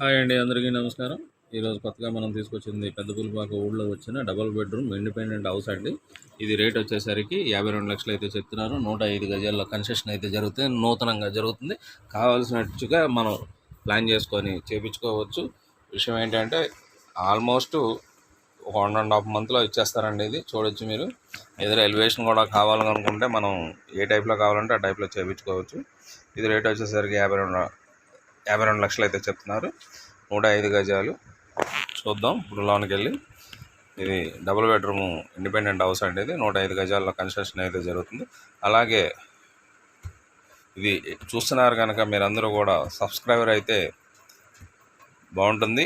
Hi అండి అందరికీ నమస్కారం. ఈరోజు కొత్తగా మనం తీసుకొచ్చింది పెద్దపులిపాక ఊళ్ళో వచ్చిన డబల్ బెడ్రూమ్ ఇండిపెండెంట్ హౌస్ అండి. ఇది రేట్ వచ్చేసరికి యాభై రెండు లక్షలు అయితే చెప్తున్నారు. నూట ఐదు గజాల్లో కన్స్ట్రక్షన్ అయితే జరుగుతుంది. నూతనంగా జరుగుతుంది. కావాల్సినట్టుగా మనం ప్లాన్ చేసుకొని చేపించుకోవచ్చు. విషయం ఏంటంటే ఆల్మోస్ట్ ఒక వన్ అండ్ హాఫ్ మంత్లో ఇచ్చేస్తారండి ఇది. చూడొచ్చు మీరు. ఏదైనా ఎలివేషన్ కూడా కావాలనుకుంటే మనం ఏ టైప్లో కావాలంటే ఆ టైప్లో చేయించుకోవచ్చు ఇది రేట్ వచ్చేసరికి యాభై రెండు యాభై రెండు లక్షలు అయితే చెప్తున్నారు. నూట ఐదు గజాలు. చూద్దాం. ఇప్పుడు లోనికి వెళ్ళి ఇది డబుల్ బెడ్రూమ్ ఇండిపెండెంట్ హౌస్ అండి ఇది. నూట ఐదు గజాల్లో కన్స్ట్రక్షన్ అయితే జరుగుతుంది. అలాగే ఇది చూస్తున్నారు కనుక మీరందరూ కూడా సబ్స్క్రైబర్ అయితే బాగుంటుంది.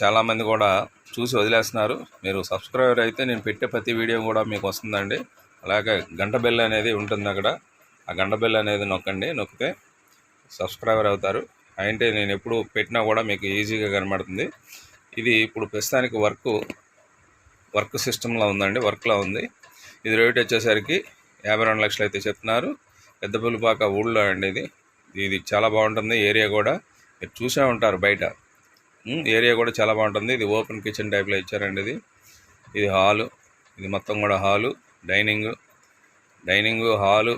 చాలామంది కూడా చూసి వదిలేస్తున్నారు. మీరు సబ్స్క్రైబర్ అయితే నేను పెట్టే ప్రతి వీడియో కూడా మీకు వస్తుందండి. అలాగే గంట బెల్ అనేది ఉంటుంది అక్కడ. ఆ గంట బెల్ అనేది నొక్కండి. నొక్కితే సబ్స్క్రైబర్ అవుతారు. అంటే నేను ఎప్పుడు పెట్టినా కూడా మీకు ఈజీగా కనబడుతుంది. ఇది ఇప్పుడు ప్రస్తుతానికి వర్క్ వర్క్ సిస్టంలో ఉందండి వర్క్లో ఉంది. ఇది రేట్ వచ్చేసరికి యాభై రెండు లక్షలు అయితే చెప్తున్నారు. పెద్ద పులిపాక ఊళ్ళో అండి ఇది. ఇది చాలా బాగుంటుంది ఏరియా కూడా మీరు చూసే ఉంటారు బయట. ఏరియా కూడా చాలా బాగుంటుంది. ఇది ఓపెన్ కిచెన్ టైప్లో ఇచ్చారండి ఇది. ఇది హాలు ఇది మొత్తం కూడా hall dining dining hall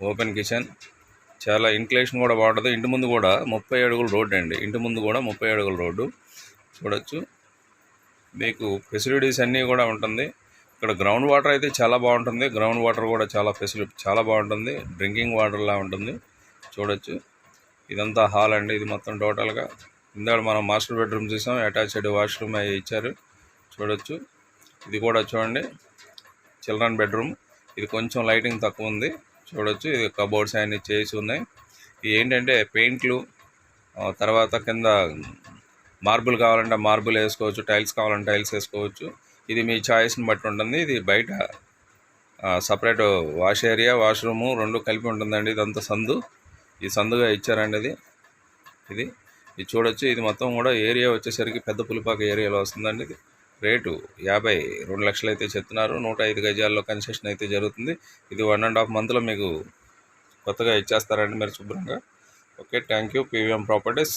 open kitchen చాలా ఇంక్లేషన్ కూడా బాగుంటుంది. ఇంటి ముందు కూడా ముప్పై అడుగుల రోడ్డు అండి. ఇంటి ముందు కూడా ముప్పై అడుగుల రోడ్డు. చూడొచ్చు. మీకు ఫెసిలిటీస్ అన్నీ కూడా ఉంటుంది. ఇక్కడ గ్రౌండ్ వాటర్ అయితే చాలా బాగుంటుంది. గ్రౌండ్ వాటర్ కూడా చాలా ఫెసిలిటీ చాలా బాగుంటుంది. డ్రింకింగ్ వాటర్లా ఉంటుంది. చూడొచ్చు. ఇదంతా హాల్ అండి. ఇది మొత్తం టోటల్గా ఇందాక మనం మాస్టర్ బెడ్రూమ్ చూసాం. అటాచ్డ్ వాష్రూమ్ అవి ఇచ్చారు. చూడొచ్చు. ఇది కూడా చూడండి. Children bedroom. ఇది కొంచెం లైటింగ్ తక్కువ ఉంది. చూడొచ్చు. ఇది కబోర్డ్స్ అన్ని చేసి ఉన్నాయి. ఇది ఏంటంటే పెయింట్లు తర్వాత కింద మార్బుల్ కావాలంటే మార్బుల్ వేసుకోవచ్చు టైల్స్ కావాలంటే టైల్స్ వేసుకోవచ్చు. ఇది మీ చాయిస్ని బట్టి ఉంటుంది. ఇది బయట సపరేట్ వాష్ ఏరియా వాష్రూము రెండు కలిపి ఉంటుందండి. ఇదంతా సందు. ఈ సందుగా ఇచ్చారండి ఇది. ఇది. ఇది చూడొచ్చు. ఇది మొత్తం కూడా ఏరియా వచ్చేసరికి పెద్ద పులిపాక ఏరియాలో వస్తుందండి ఇది. రేటు యాభై రెండు లక్షలు అయితే చెప్తున్నారు. నూట ఐదు గజాల్లో కన్సెషన్ అయితే జరుగుతుంది. ఇది వన్ అండ్ హాఫ్ మంత్లో మీకు కొత్తగా ఇచ్చేస్తారండి మీరు శుభ్రంగా. Okay thank you PVM properties